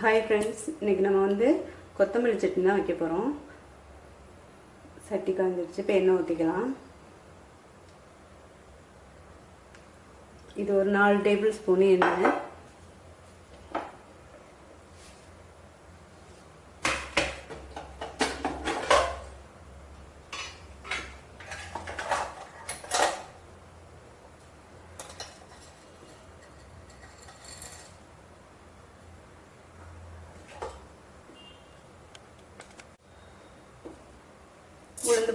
Hi friends இன்றைக்கி நம்ம வந்து கொத்தமல்லி சட்னி தான் வைக்க போகிறோம் சட்டி காய்ஞ்சிருச்சு இப்போ எண்ணெய் ஊற்றிக்கலாம் இது ஒரு நாலு டேபிள் ஸ்பூனு எண்ணெய்.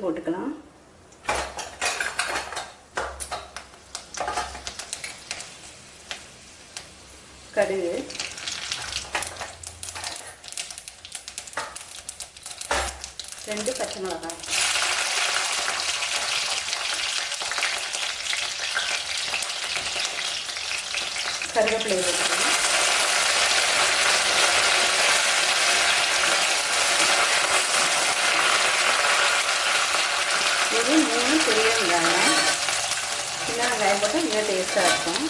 போட்டுக்கலாம். கடுகு. ரெண்டு பச்சை மிளகாய். கருவேப்பிலை போட்டுக்கலாம் இது மூணு பெரிய வெங்காயம் சின்ன வெங்காயம் போட்டால் இன்னும் டேஸ்ட்டாக இருக்கும்.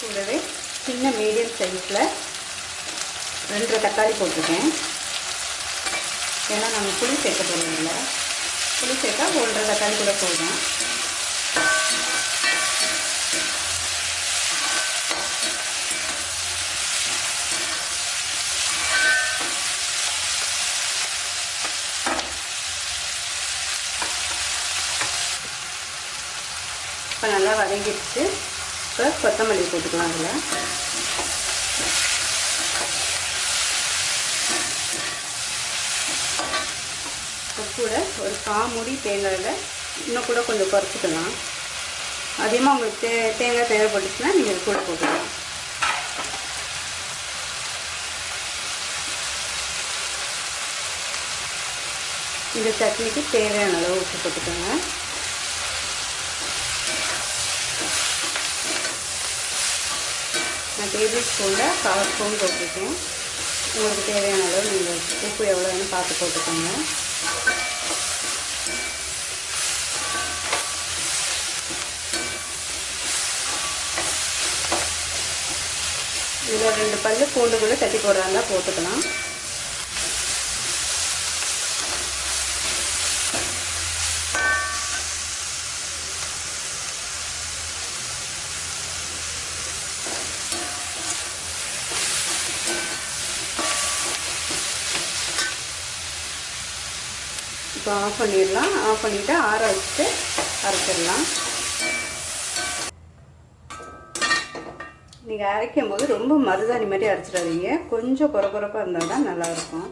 கூடவே சின்ன மீடியம் சைஸில் ரெண்டு தக்காளி போட்டிருக்கேன். ஏன்னா நம்ம புளி சேர்க்க போகிறதில்ல புளி சேர்த்தா ஒன்றரை தக்காளி கூட போதும். இப்போ நல்லா வதங்கிடுச்சு. இப்போ கொத்தமல்லி போட்டுக்கலாம் அதில். கூட ஒரு காமுடி தேங்காயில் இன்னும் கூட கொஞ்சம் குறைச்சிக்கலாம். அதிகமாக உங்களுக்கு தே தேங்காய் தேவைப்பட்டுச்சுன்னா நீங்கள் இது கூட போட்டுக்கலாம். இந்த சட்னிக்கு தேவையான அளவு உப்பு போட்டுக்கோங்க. நான் டேபிள் ஸ்பூனில் கால் ஸ்பூன் போட்டிருக்கேன். உங்களுக்கு தேவையான அளவு நீங்கள் உப்பு எவ்வளோ வேணும் பார்த்து போட்டுக்கோங்க. இதில் ரெண்டு பல் பூண்டு கூட தட்டி போடுறாங்க போட்டுக்கலாம். இப்போ ஆஃப் பண்ணிடலாம். ஆஃப் பண்ணிவிட்டு ஆற வச்சுட்டு அரைச்சிடலாம். நீங்கள் அரைக்கும் போது ரொம்ப மருதாணி மாதிரி அரைச்சிடாதீங்க. கொஞ்சம் குறகுறப்பாக இருந்தால் தான் நல்லாயிருக்கும்.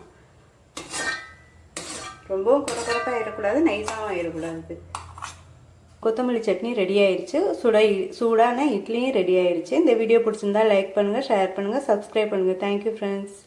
ரொம்பவும் குறகுறப்பாக ஆயிடக்கூடாது நைஸாகவும் ஆயிடக்கூடாது. கொத்தமல்லி சட்னி ரெடி ஆயிடுச்சு சுட சூடான இட்லியும் ரெடி ஆயிடுச்சு இந்த வீடியோ பிடிச்சிருந்தா லைக் பண்ணுங்கள் ஷேர் பண்ணுங்கள் சப்ஸ்கிரைப் பண்ணுங்கள் தேங்க்யூ ஃப்ரெண்ட்ஸ்